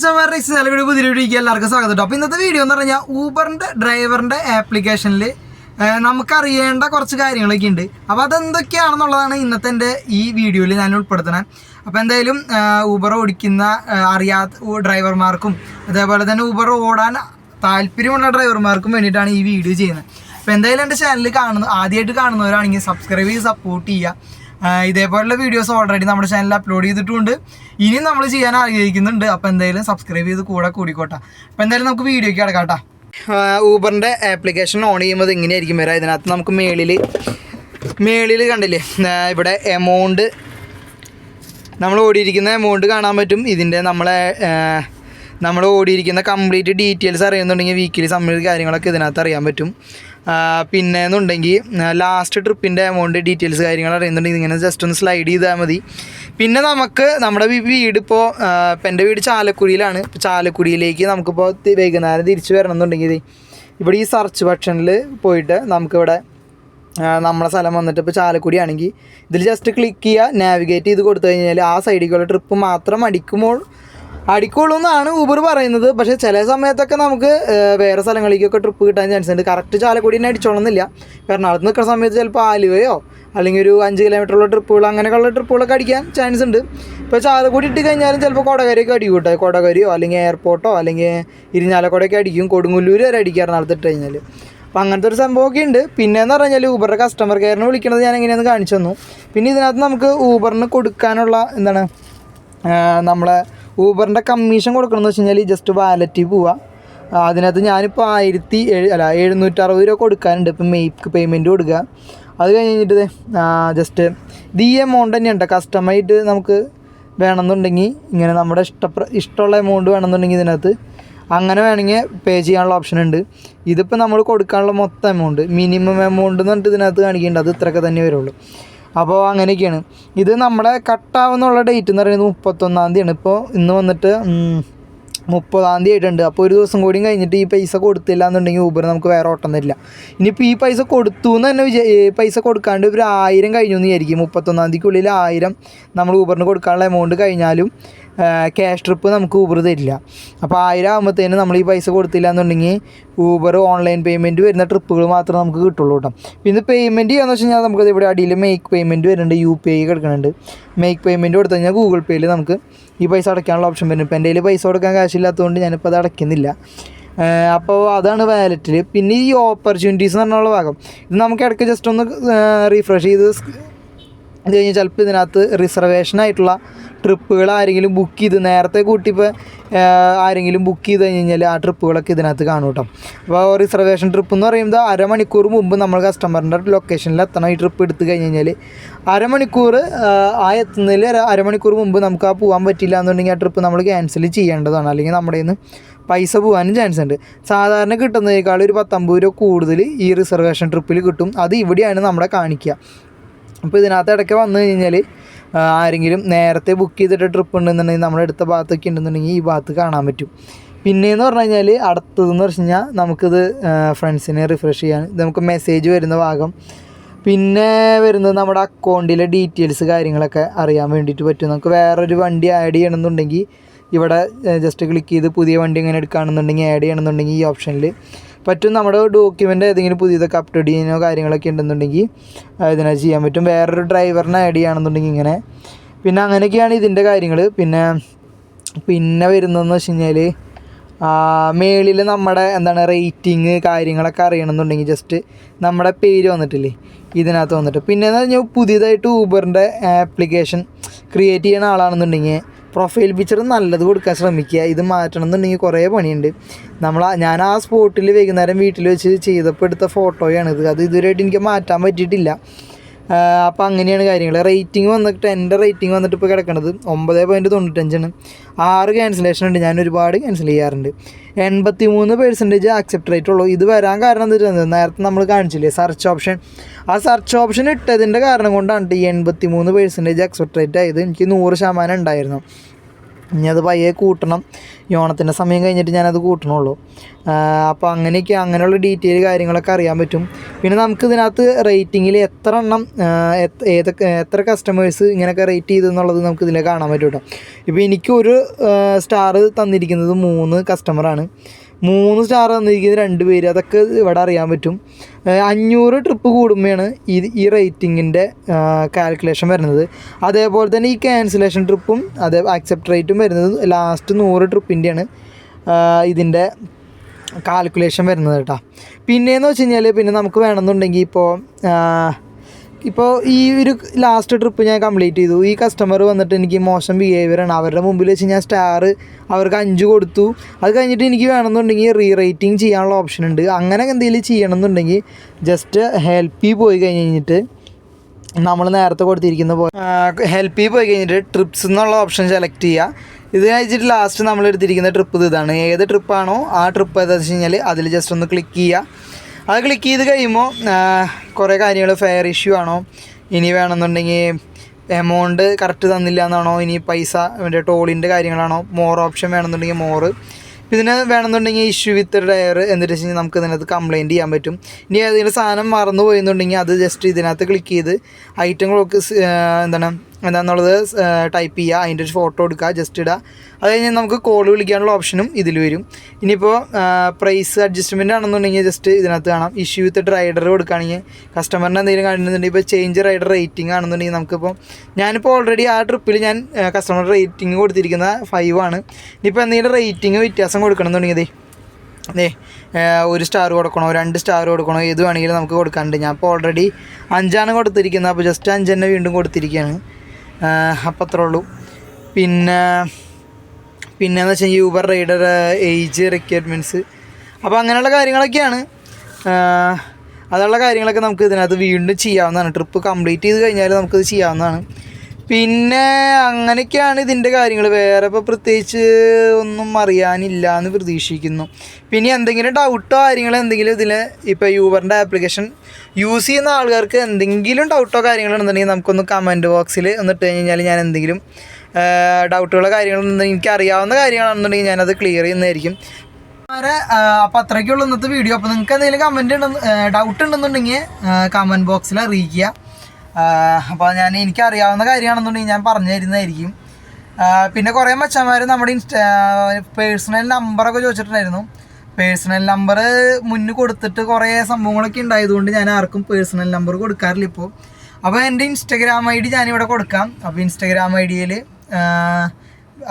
എല്ലാവർക്കും സ്വാഗതം കേട്ടോ. അപ്പോൾ ഇന്നത്തെ വീഡിയോ എന്ന് പറഞ്ഞാൽ ഊബറിന്റെ ഡ്രൈവറിന്റെ ആപ്ലിക്കേഷനിൽ നമുക്കറിയേണ്ട കുറച്ച് കാര്യങ്ങളൊക്കെ ഉണ്ട്. അപ്പോൾ അതെന്തൊക്കെയാണെന്നുള്ളതാണ് ഇന്നത്തെ എന്റെ ഈ വീഡിയോയിൽ ഞാൻ ഉൾപ്പെടുത്തണം അപ്പോൾ എന്തായാലും ഊബർ ഓടിക്കുന്ന അറിയാത്ത ഡ്രൈവർമാർക്കും അതേപോലെ തന്നെ ഊബർ ഓടാൻ താല്പര്യമുള്ള ഡ്രൈവർമാർക്കും വേണ്ടിയിട്ടാണ് ഈ വീഡിയോ ചെയ്യുന്നത്. അപ്പോൾ എന്തായാലും എന്റെ ചാനൽ കാണുന്ന ആദ്യമായിട്ട് കാണുന്നവരാണെങ്കിൽ സബ്സ്ക്രൈബ് ചെയ്ത് സപ്പോർട്ട് ചെയ്യുക. ഇതേപോലുള്ള വീഡിയോസ് ഓൾറെഡി നമ്മുടെ ചാനലിൽ അപ്ലോഡ് ചെയ്തിട്ടുണ്ട്. ഇനിയും നമ്മൾ ചെയ്യാൻ ആഗ്രഹിക്കുന്നുണ്ട്. അപ്പോൾ എന്തായാലും സബ്സ്ക്രൈബ് ചെയ്ത് കൂടെ കൂടിക്കോട്ടെ. അപ്പോൾ എന്തായാലും നമുക്ക് വീഡിയോയ്ക്ക് കേട്ടോ. ഊബറിന്റെ ആപ്ലിക്കേഷൻ ഓൺ ചെയ്യുമ്പോൾ ഇങ്ങനെയായിരിക്കും. വരാം ഇതിനകത്ത് നമുക്ക് മേളിൽ മേളിൽ കണ്ടില്ലേ? ഇവിടെ എമൗണ്ട് നമ്മൾ ഓടിയിരിക്കുന്ന എമൗണ്ട് കാണാൻ പറ്റും. ഇതിന്റെ നമ്മളെ നമ്മൾ ഓടിയിരിക്കുന്ന കംപ്ലീറ്റ് ഡീറ്റെയിൽസ് അറിയുന്നുണ്ടെങ്കിൽ വീക്കിലി സംബന്ധിച്ച കാര്യങ്ങളൊക്കെ ഇതിനകത്ത് അറിയാൻ പറ്റും. പിന്നെ എന്നുണ്ടെങ്കിൽ ലാസ്റ്റ് ട്രിപ്പിന്റെ എമൗണ്ട് ഡീറ്റെയിൽസ് കാര്യങ്ങൾ അറിയുന്നുണ്ടെങ്കിൽ ഇങ്ങനെ ജസ്റ്റ് ഒന്ന് സ്ലൈഡ് ചെയ്താൽ മതി. പിന്നെ നമുക്ക് നമ്മുടെ വീടിപ്പോൾ ഇപ്പം എന്റെ വീട് ചാലക്കുടിയിലാണ്. ചാലക്കുടിയിലേക്ക് നമുക്കിപ്പോൾ വൈകുന്നേരം തിരിച്ച് വരണം എന്നുണ്ടെങ്കിൽ ഇവിടെ ഈ സെർച്ച് ബട്ടണിൽ പോയിട്ട് നമുക്കിവിടെ നമ്മളെ സ്ഥലം വന്നിട്ട് ഇപ്പോൾ ചാലക്കുടി ആണെങ്കിൽ ഇതിൽ ജസ്റ്റ് ക്ലിക്ക് ചെയ്യുക നാവിഗേറ്റ് ചെയ്ത് കൊടുത്തു കഴിഞ്ഞാൽ ആ സൈഡിലേക്കുള്ള ട്രിപ്പ് മാത്രം അടിക്കുമ്പോൾ അടിക്കുള്ളൂ എന്നാണ് ഊബർ പറയുന്നത്. പക്ഷേ ചില സമയത്തൊക്കെ നമുക്ക് വേറെ സ്ഥലങ്ങളിലേക്കൊക്കെ ട്രിപ്പ് കിട്ടാൻ ചാൻസ് ഉണ്ട്. കറക്റ്റ് ചാലക്കുടി തന്നെ അടിച്ചോളന്നില്ല എറണാകുളത്ത് നിൽക്കുന്ന സമയത്ത് ചിലപ്പോൾ ആലുവയോ അല്ലെങ്കിൽ ഒരു അഞ്ച് കിലോമീറ്ററുള്ള ട്രിപ്പുകൾ അങ്ങനെയൊക്കെയുള്ള ട്രിപ്പുകളൊക്കെ അടിക്കാൻ ചാൻസ് ഉണ്ട്. ഇപ്പോൾ ചാലക്കുടി ഇട്ട് കഴിഞ്ഞാലും ചിലപ്പോൾ കൊടകരയൊക്കെ അടിക്കും കേട്ടോ. കൊടകരയോ അല്ലെങ്കിൽ എയർപോർട്ടോ അല്ലെങ്കിൽ ഇരിഞ്ഞാലക്കുടയൊക്കെ അടിക്കും. കൊടുങ്ങല്ലൂർ വരെ അടിക്കും എറണാകുളത്ത് ഇട്ട് കഴിഞ്ഞാൽ അപ്പോൾ അങ്ങനത്തെ ഒരു സംഭവമൊക്കെ ഉണ്ട്. പിന്നെ എന്ന് പറഞ്ഞാൽ ഊബറിന്റെ കസ്റ്റമർ കെയറിനെ വിളിക്കുന്നത് ഞാൻ എങ്ങനെയാണെന്ന് കാണിച്ചു തന്നു. പിന്നെ ഇതിനകത്ത് നമുക്ക് ഊബറിന് കൊടുക്കാനുള്ള എന്താണ് നമ്മളെ ഊബറിന്റെ കമ്മീഷൻ കൊടുക്കണമെന്ന് വെച്ച് കഴിഞ്ഞാൽ ജസ്റ്റ് വാലറ്റിൽ പോവുക അതിനകത്ത് ഞാനിപ്പോൾ ആയിരത്തി ഏഴ് അല്ല എഴുന്നൂറ്ററുപത് രൂപ കൊടുക്കാനുണ്ട്. ഇപ്പം മെയ്ക്ക് പേയ്മെന്റ് കൊടുക്കുക അത് കഴിഞ്ഞിട്ട് ജസ്റ്റ് ഇത് ഈ എമൗണ്ട് തന്നെയുണ്ട്. കസ്റ്റമായിട്ട് നമുക്ക് വേണമെന്നുണ്ടെങ്കിൽ ഇങ്ങനെ നമ്മുടെ ഇഷ്ടപ്ര ഇഷ്ടമുള്ള എമൗണ്ട് വേണമെന്നുണ്ടെങ്കിൽ ഇതിനകത്ത് അങ്ങനെ വേണമെങ്കിൽ പേ ചെയ്യാനുള്ള ഓപ്ഷൻ ഉണ്ട്. ഇതിപ്പോൾ നമ്മൾ കൊടുക്കാനുള്ള മൊത്തം എമൗണ്ട് മിനിമം എമൗണ്ട് എന്ന് പറഞ്ഞിട്ട് ഇതിനകത്ത് കാണിക്കേണ്ടത് ഇത്രയൊക്കെ തന്നെ വരുള്ളൂ. അപ്പോൾ അങ്ങനെയൊക്കെയാണ്. ഇത് നമ്മുടെ കട്ടാവുന്നുള്ള ഡേറ്റ് എന്ന് പറയുന്നത് മുപ്പത്തൊന്നാം തീയതിയാണ്. ഇപ്പോൾ ഇന്ന് വന്നിട്ട് മുപ്പതാം തീയതി ആയിട്ടുണ്ട്. അപ്പോൾ ഒരു ദിവസം കൂടിയും കഴിഞ്ഞിട്ട് ഈ പൈസ കൊടുത്തില്ല എന്നുണ്ടെങ്കിൽ ഊബർ നമുക്ക് വേറെ ഓട്ടം തരില്ല. ഇനിയിപ്പോൾ ഈ പൈസ കൊടുത്തു എന്ന് തന്നെ വിചാ പൈസ കൊടുക്കാണ്ട് ഒരു ആയിരം കഴിഞ്ഞു എന്ന് വിചാരിക്കും. മുപ്പത്തൊന്നാം തീയതിക്കുള്ളിൽ ആയിരം നമ്മൾ ഊബറിന് കൊടുക്കാനുള്ള എമൗണ്ട് കഴിഞ്ഞാലും ക്യാഷ് ട്രിപ്പ് നമുക്ക് ഊബർ തരില്ല. അപ്പോൾ ആയിരം ആകുമ്പോഴത്തേന് നമ്മൾ ഈ പൈസ കൊടുത്തില്ല എന്നുണ്ടെങ്കിൽ ഊബർ ഓൺലൈൻ പേയ്മെന്റ് വരുന്ന ട്രിപ്പുകൾ മാത്രമേ നമുക്ക് കിട്ടുള്ളൂ കേട്ടോ. പിന്നെ പേയ്മെന്റ് ചെയ്യാന്ന് വെച്ച് കഴിഞ്ഞാൽ നമുക്ക് ഇവിടെ അടിയിൽ മേക്ക് പേയ്മെന്റ് വരുന്നുണ്ട് യു പി ഐ കിടക്കുന്നുണ്ട്. മേക്ക് പേയ്മെന്റ് കൊടുത്തു കഴിഞ്ഞാൽ ഗൂഗിൾ പേയിൽ നമുക്ക് ഈ പൈസ അടയ്ക്കാനുള്ള ഓപ്ഷൻ വരുന്നു ഇപ്പം എന്റെ കയ്യിൽ പൈസ കൊടുക്കാൻ കാശില്ലാത്തതുകൊണ്ട് ഞാനിപ്പോൾ അത് അടയ്ക്കുന്നില്ല. അപ്പോൾ അതാണ് വാലറ്റിൽ പിന്നെ ഈ ഓപ്പർച്യൂണിറ്റീസ് എന്ന് പറഞ്ഞുള്ള ഭാഗം. ഇത് നമുക്ക് ഇടയ്ക്ക് ജസ്റ്റ് ഒന്ന് റീഫ്രഷ് ചെയ്ത് കഴിഞ്ഞാൽ ചിലപ്പോൾ ഇതിനകത്ത് റിസർവേഷൻ ആയിട്ടുള്ള ട്രിപ്പുകൾ ആരെങ്കിലും ബുക്ക് ചെയ്ത് നേരത്തെ കൂട്ടിപ്പോൾ ആരെങ്കിലും ബുക്ക് ചെയ്ത് കഴിഞ്ഞ് കഴിഞ്ഞാൽ ആ ട്രിപ്പുകളൊക്കെ ഇതിനകത്ത് കാണും കേട്ടോ അപ്പോൾ റിസർവേഷൻ ട്രിപ്പ് എന്ന് പറയുമ്പോൾ അരമണിക്കൂർ മുമ്പ് നമ്മൾ കസ്റ്റമറിന്റെ ലൊക്കേഷനിൽ എത്തണം. ഈ ട്രിപ്പ് എടുത്തു കഴിഞ്ഞ് കഴിഞ്ഞാൽ അരമണിക്കൂർ ആ, എത്തുന്നതിൽ അരമണിക്കൂർ മുമ്പ് നമുക്ക് ആ പോകാൻ പറ്റില്ല എന്നുണ്ടെങ്കിൽ ആ ട്രിപ്പ് നമ്മൾ ക്യാൻസൽ ചെയ്യേണ്ടതാണ്. അല്ലെങ്കിൽ നമ്മുടെ നിന്ന് പൈസ പോകാനും ചാൻസ് ഉണ്ട്. സാധാരണ കിട്ടുന്നതിനേക്കാൾ ഒരു പത്തമ്പത് രൂപ കൂടുതൽ ഈ റിസർവേഷൻ ട്രിപ്പിൽ കിട്ടും. അത് ഇവിടെയാണ് നമ്മളെ കാണിക്കുക. അപ്പോൾ ഇതിനകത്ത് ഇടയ്ക്ക് വന്നു കഴിഞ്ഞാൽ ആരെങ്കിലും നേരത്തെ ബുക്ക് ചെയ്തിട്ട് ട്രിപ്പ് ഉണ്ടെന്നുണ്ടെങ്കിൽ നമ്മുടെ അടുത്ത ഭാഗത്തൊക്കെ ഉണ്ടെന്നുണ്ടെങ്കിൽ ഈ ഭാഗത്ത് കാണാൻ പറ്റും. പിന്നെയെന്ന് പറഞ്ഞു കഴിഞ്ഞാൽ അടുത്തതെന്ന് വെച്ച് കഴിഞ്ഞാൽ നമുക്കിത് ഫ്രണ്ട്സിനെ റിഫ്രഷ് ചെയ്യാൻ നമുക്ക് മെസ്സേജ് വരുന്ന ഭാഗം. പിന്നെ വരുന്നത് നമ്മുടെ അക്കൗണ്ടിലെ ഡീറ്റെയിൽസ് കാര്യങ്ങളൊക്കെ അറിയാൻ വേണ്ടിയിട്ട് പറ്റും. നമുക്ക് വേറൊരു വണ്ടി ആഡ് ചെയ്യണമെന്നുണ്ടെങ്കിൽ ഇവിടെ ജസ്റ്റ് ക്ലിക്ക് ചെയ്ത് പുതിയ വണ്ടി എങ്ങനെ എടുക്കുകയാണെന്നുണ്ടെങ്കിൽ ആഡ് ചെയ്യണമെന്നുണ്ടെങ്കിൽ ഈ ഓപ്ഷനിൽ പറ്റും നമ്മുടെ ഡോക്യുമെന്റ് ഏതെങ്കിലും പുതിയതൊക്കെ അപ്ഡേറ്റ് ചെയ്യാനോ കാര്യങ്ങളൊക്കെ ഉണ്ടെന്നുണ്ടെങ്കിൽ ഇതിനകത്ത് ചെയ്യാൻ പറ്റും. വേറൊരു ഡ്രൈവറിനെ ആഡ് ചെയ്യുകയാണെന്നുണ്ടെങ്കിൽ ഇങ്ങനെ. പിന്നെ അങ്ങനെയൊക്കെയാണ് ഇതിന്റെ കാര്യങ്ങൾ പിന്നെ പിന്നെ വരുന്നതെന്ന് വെച്ച് കഴിഞ്ഞാൽ മേളിൽ നമ്മുടെ എന്താണ് റേറ്റിംഗ് കാര്യങ്ങളൊക്കെ അറിയണമെന്നുണ്ടെങ്കിൽ ജസ്റ്റ് നമ്മുടെ പേര് വന്നിട്ടില്ലേ ഇതിനകത്ത് വന്നിട്ട്. പിന്നെ എന്ന് പറഞ്ഞാൽ പുതിയതായിട്ട് ഊബറിന്റെ ആപ്ലിക്കേഷൻ ക്രിയേറ്റ് ചെയ്യുന്ന ആളാണെന്നുണ്ടെങ്കിൽ പ്രൊഫൈൽ പിക്ചർ നല്ലത് കൊടുക്കാൻ ശ്രമിക്കുക. ഇത് മാറ്റണം എന്നുണ്ടെങ്കിൽ കുറേ പണിയുണ്ട്. നമ്മൾ ഞാൻ ആ സ്പോട്ടിൽ വൈകുന്നേരം വീട്ടിൽ വെച്ച് ചെയ്തപ്പോൾ എടുത്ത ഫോട്ടോയാണിത് അത് ഇതുവരെയായിട്ട് എനിക്ക് മാറ്റാൻ പറ്റിയിട്ടില്ല. അപ്പോൾ അങ്ങനെയാണ് കാര്യങ്ങൾ. റേറ്റിംഗ് വന്നിട്ട് എന്റെ റേറ്റിംഗ് വന്നിട്ട് ഇപ്പോൾ കിടക്കുന്നത് ഒമ്പത് പോയിന്റ് തൊണ്ണൂറ്റഞ്ചാണ്. ആറ് ക്യാൻസലേഷൻ ഉണ്ട്. ഞാൻ ഒരുപാട് ക്യാൻസൽ ചെയ്യാറുണ്ട്. എൺപത്തി മൂന്ന് പെർസെന്റേജ് ആക്സെപ്റ്റ് റേറ്റ് ഉള്ളൂ. ഇത് വരാൻ കാരണം എന്താ നേരത്തെ നമ്മൾ കാണിച്ചില്ലേ സെർച്ച് ഓപ്ഷൻ ആ സെർച്ച് ഓപ്ഷൻ ഇട്ടതിന്റെ കാരണം കൊണ്ടാണ് ഈ എൺപത്തി മൂന്ന് പെർസെന്റേജ് ആക്സെപ്റ്റ് റേറ്റ് ആയത്. എനിക്ക് നൂറ് ശതമാനം ഉണ്ടായിരുന്നു. ഇനി അത് പയ്യെ കൂട്ടണം. ഈ ഓണത്തിന്റെ സമയം കഴിഞ്ഞിട്ട് ഞാനത് കൂട്ടണുള്ളൂ. അപ്പോൾ അങ്ങനെയൊക്കെ അങ്ങനെയുള്ള ഡീറ്റെയിൽ കാര്യങ്ങളൊക്കെ അറിയാൻ പറ്റും. പിന്നെ നമുക്ക് ഇതിനകത്ത് റേറ്റിങ്ങിൽ എത്ര എണ്ണം ഏതൊക്കെ എത്ര കസ്റ്റമേഴ്സ് ഇങ്ങനെയൊക്കെ റേറ്റ് ചെയ്തു എന്നുള്ളത് നമുക്ക് ഇതിനെ കാണാൻ പറ്റും കേട്ടോ ഇപ്പോൾ എനിക്ക് ഒരു സ്റ്റാർ തന്നിരിക്കുന്നത് മൂന്ന് കസ്റ്റമറാണ് മൂന്ന് സ്റ്റാർ തന്നിരിക്കുന്നത് രണ്ട് പേര്. അതൊക്കെ ഇവിടെ അറിയാൻ പറ്റും. അഞ്ഞൂറ് ട്രിപ്പ് കൂടുമ്പോഴാണ് ഈ ഈ റേറ്റിങ്ങിന്റെ കാൽക്കുലേഷൻ വരുന്നത്. അതേപോലെ തന്നെ ഈ ക്യാൻസലേഷൻ ട്രിപ്പും അതേ ആക്സെപ്റ്റ് റേറ്റും വരുന്നത് ലാസ്റ്റ് നൂറ് ട്രിപ്പിന്റെയാണ് ഇതിന്റെ കാൽക്കുലേഷൻ വരുന്നത് കേട്ടോ. പിന്നെയെന്ന് വെച്ച് കഴിഞ്ഞാൽ പിന്നെ നമുക്ക് വേണമെന്നുണ്ടെങ്കിൽ ഇപ്പോൾ ഇപ്പോൾ ഈ ഒരു ലാസ്റ്റ് ട്രിപ്പ് ഞാൻ കംപ്ലീറ്റ് ചെയ്തു. ഈ കസ്റ്റമർ വന്നിട്ട് എനിക്ക് മോശം ബിഹേവിയർ ആണ്. അവരുടെ മുമ്പിൽ വെച്ച് ഞാൻ സ്റ്റാർ അവർക്ക് അഞ്ച് കൊടുത്തു. അത് കഴിഞ്ഞിട്ട് എനിക്ക് വേണമെന്നുണ്ടെങ്കിൽ റീ റേറ്റിംഗ് ചെയ്യാനുള്ള ഓപ്ഷൻ ഉണ്ട്. അങ്ങനെ എന്തെങ്കിലും ചെയ്യണമെന്നുണ്ടെങ്കിൽ ജസ്റ്റ് ഹെൽപ്പിൽ പോയി കഴിഞ്ഞ് കഴിഞ്ഞിട്ട് നമ്മൾ നേരത്തെ കൊടുത്തിരിക്കുന്ന പോലെ ഹെൽപ്പിൽ പോയി കഴിഞ്ഞിട്ട് ട്രിപ്സ് എന്നുള്ള ഓപ്ഷൻ സെലക്ട് ചെയ്യുക. ഇത് കഴിച്ചിട്ട് ലാസ്റ്റ് നമ്മൾ എടുത്തിരിക്കുന്ന ട്രിപ്പ് ഇതാണ്. ഏത് ട്രിപ്പാണോ ആ ട്രിപ്പ് ഏതാണെന്ന് വെച്ച് കഴിഞ്ഞാൽ അതിൽ ജസ്റ്റ് ഒന്ന് ക്ലിക്ക് ചെയ്യുക. അത് ക്ലിക്ക് ചെയ്ത് കഴിയുമ്പോൾ കുറേ കാര്യങ്ങൾ ഫെയർ ഇഷ്യൂ ആണോ ഇനി വേണമെന്നുണ്ടെങ്കിൽ എമൗണ്ട് കറക്റ്റ് തന്നില്ല എന്നാണോ ഇനി പൈസ മറ്റേ ടോളിന്റെ കാര്യങ്ങളാണോ മോർ ഓപ്ഷൻ വേണമെന്നുണ്ടെങ്കിൽ മോറ് ഇതിന് വേണമെന്നുണ്ടെങ്കിൽ ഇഷ്യൂ വിത്ത് ഡയർ എന്നിട്ട് വെച്ച് കഴിഞ്ഞാൽ നമുക്ക് ഇതിനകത്ത് കംപ്ലയിന്റ് ചെയ്യാൻ പറ്റും. ഇനി ഏതെങ്കിലും സാധനം മറന്നു പോയെന്നുണ്ടെങ്കിൽ അത് ജസ്റ്റ് ഇതിനകത്ത് ക്ലിക്ക് ചെയ്ത് ഐറ്റങ്ങളൊക്കെ എന്താണ് എന്താണെന്നുള്ളത് ടൈപ്പ് ചെയ്യുക അതിന്റെ ഒരു ഫോട്ടോ എടുക്കുക ജസ്റ്റ് ഇടുക അത് കഴിഞ്ഞാൽ നമുക്ക് കോൾ വിളിക്കാനുള്ള ഓപ്ഷനും ഇതിൽ വരും. ഇനിയിപ്പോൾ പ്രൈസ് അഡ്ജസ്റ്റ്മെന്റ് ആണെന്നുണ്ടെങ്കിൽ ജസ്റ്റ് ഇതിനകത്ത് കാണാം. ഇഷ്യൂ വിത്ത് റൈഡർ കൊടുക്കുകയാണെങ്കിൽ കസ്റ്റമറിന് എന്തെങ്കിലും കാണുന്നുണ്ടെങ്കിൽ ഇപ്പോൾ ചേഞ്ച് റൈഡർ റേറ്റിംഗ് ആണെന്നുണ്ടെങ്കിൽ നമുക്കിപ്പോൾ ഞാനിപ്പോൾ ഓൾറെഡി ആ ട്രിപ്പിൽ ഞാൻ കസ്റ്റമർ റേറ്റിംഗ് കൊടുത്തിരിക്കുന്ന ഫൈവ് ആണ്. ഇനിയിപ്പോൾ എന്തെങ്കിലും റേറ്റിംഗ് വ്യത്യാസം കൊടുക്കണമെന്നുണ്ടെങ്കിൽ ദേ അതേ ഒരു സ്റ്റാർ കൊടുക്കണോ രണ്ട് സ്റ്റാർ കൊടുക്കണോ ഏത് വേണമെങ്കിലും നമുക്ക് കൊടുക്കാനുണ്ട്. ഞാൻ ഇപ്പോൾ ഓൾറെഡി അഞ്ചാണ് കൊടുത്തിരിക്കുന്നത്. അപ്പോൾ ജസ്റ്റ് അഞ്ച് തന്നെ വീണ്ടും കൊടുത്തിരിക്കുകയാണ്. അപ്പോൾ അത്രേ ഉള്ളൂ. പിന്നെ പിന്നെയെന്ന് വെച്ചാൽ യൂബർ റൈഡർ ഏജ് റിക്വയർമെന്റ്സ് അപ്പോൾ അങ്ങനെയുള്ള കാര്യങ്ങളൊക്കെയാണ്. അതുള്ള കാര്യങ്ങളൊക്കെ നമുക്ക് ഇതിനകത്ത് വീണ്ടും ചെയ്യാവുന്നതാണ്. ട്രിപ്പ് കംപ്ലീറ്റ് ചെയ്ത് കഴിഞ്ഞാൽ നമുക്കിത് ചെയ്യാവുന്നതാണ്. പിന്നെ അങ്ങനെയൊക്കെയാണ് ഇതിന്റെ കാര്യങ്ങൾ. വേറെ ഇപ്പോൾ പ്രത്യേകിച്ച് ഒന്നും അറിയാനില്ല എന്ന് പ്രതീക്ഷിക്കുന്നു. പിന്നെ എന്തെങ്കിലും ഡൗട്ടോ കാര്യങ്ങളോ എന്തെങ്കിലും ഇതിൽ ഇപ്പോൾ യൂബറിന്റെ ആപ്ലിക്കേഷൻ യൂസ് ചെയ്യുന്ന ആൾക്കാർക്ക് എന്തെങ്കിലും ഡൗട്ടോ കാര്യങ്ങളോ ഉണ്ടെന്നുണ്ടെങ്കിൽ നമുക്കൊന്ന് കമന്റ് ബോക്സിൽ ഒന്ന് ഇട്ട് കഴിഞ്ഞാൽ ഞാൻ എന്തെങ്കിലും ഡൗട്ടുകളോ കാര്യങ്ങളോ എനിക്ക് അറിയാവുന്ന കാര്യങ്ങളാണെന്നുണ്ടെങ്കിൽ ഞാനത് ക്ലിയർ ചെയ്യുന്നതായിരിക്കും. വരെ അപ്പോൾ അത്രയ്ക്കുള്ള ഇന്നത്തെ വീഡിയോ അപ്പോൾ നിങ്ങൾക്ക് എന്തെങ്കിലും കമന്റ് ഉണ്ടെന്ന് ഡൗട്ട് ഉണ്ടെന്നുണ്ടെങ്കിൽ കമന്റ് ബോക്സിൽ അറിയിക്കുക. അപ്പോൾ ഞാൻ എനിക്കറിയാവുന്ന കാര്യമാണെന്നുണ്ടെങ്കിൽ ഞാൻ പറഞ്ഞു തരുന്നതായിരിക്കും പിന്നെ കുറേ മച്ചന്മാർ നമ്മുടെ ഇൻസ്റ്റാ പേഴ്സണൽ നമ്പറൊക്കെ ചോദിച്ചിട്ടുണ്ടായിരുന്നു. പേഴ്സണൽ നമ്പർ മുന്നിൽ കൊടുത്തിട്ട് കുറേ സംഭവങ്ങളൊക്കെ ഉണ്ടായതുകൊണ്ട് ഞാൻ ആർക്കും പേഴ്സണൽ നമ്പർ കൊടുക്കാറില്ല ഇപ്പോൾ അപ്പോൾ എന്റെ ഇൻസ്റ്റഗ്രാം ഐ ഡി ഞാനിവിടെ കൊടുക്കാം. അപ്പോൾ ഇൻസ്റ്റഗ്രാം ഐ ഡിയിൽ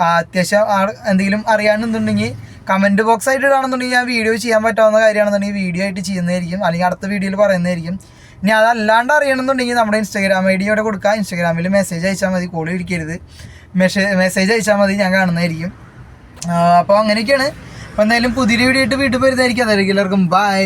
അത്യാവശ്യം എന്തെങ്കിലും അറിയാണെന്നുണ്ടെങ്കിൽ കമന്റ് ബോക്സ് ആയിട്ട് ഇടാണെന്നുണ്ടെങ്കിൽ ഞാൻ വീഡിയോ ചെയ്യാൻ പറ്റാവുന്ന കാര്യമാണെന്നുണ്ടെങ്കിൽ വീഡിയോ ആയിട്ട് ചെയ്യുന്നതായിരിക്കും. അല്ലെങ്കിൽ അടുത്ത വീഡിയോയിൽ പറയുന്നതായിരിക്കും. ഇനി അതല്ലാണ്ട് അറിയണമെന്നുണ്ടെങ്കിൽ നമ്മുടെ ഇൻസ്റ്റാഗ്രാം ഐ ഡി ഇവിടെ കൊടുക്കുക ഇൻസ്റ്റാഗ്രാമിൽ മെസ്സേജ് അയച്ചാൽ മതി കോളി വിളിക്കരുത് മെസ്സേജ് മെസ്സേജ് അയച്ചാൽ മതി ഞാൻ കാണുന്നതായിരിക്കും. അപ്പോൾ അങ്ങനെയൊക്കെയാണ്. അപ്പോൾ എന്തായാലും പുതിയ വീഡിയോ ആയിട്ട് വീട്ടിൽ വരുന്നതായിരിക്കും. അതായിരിക്കും എല്ലാവർക്കും ബൈ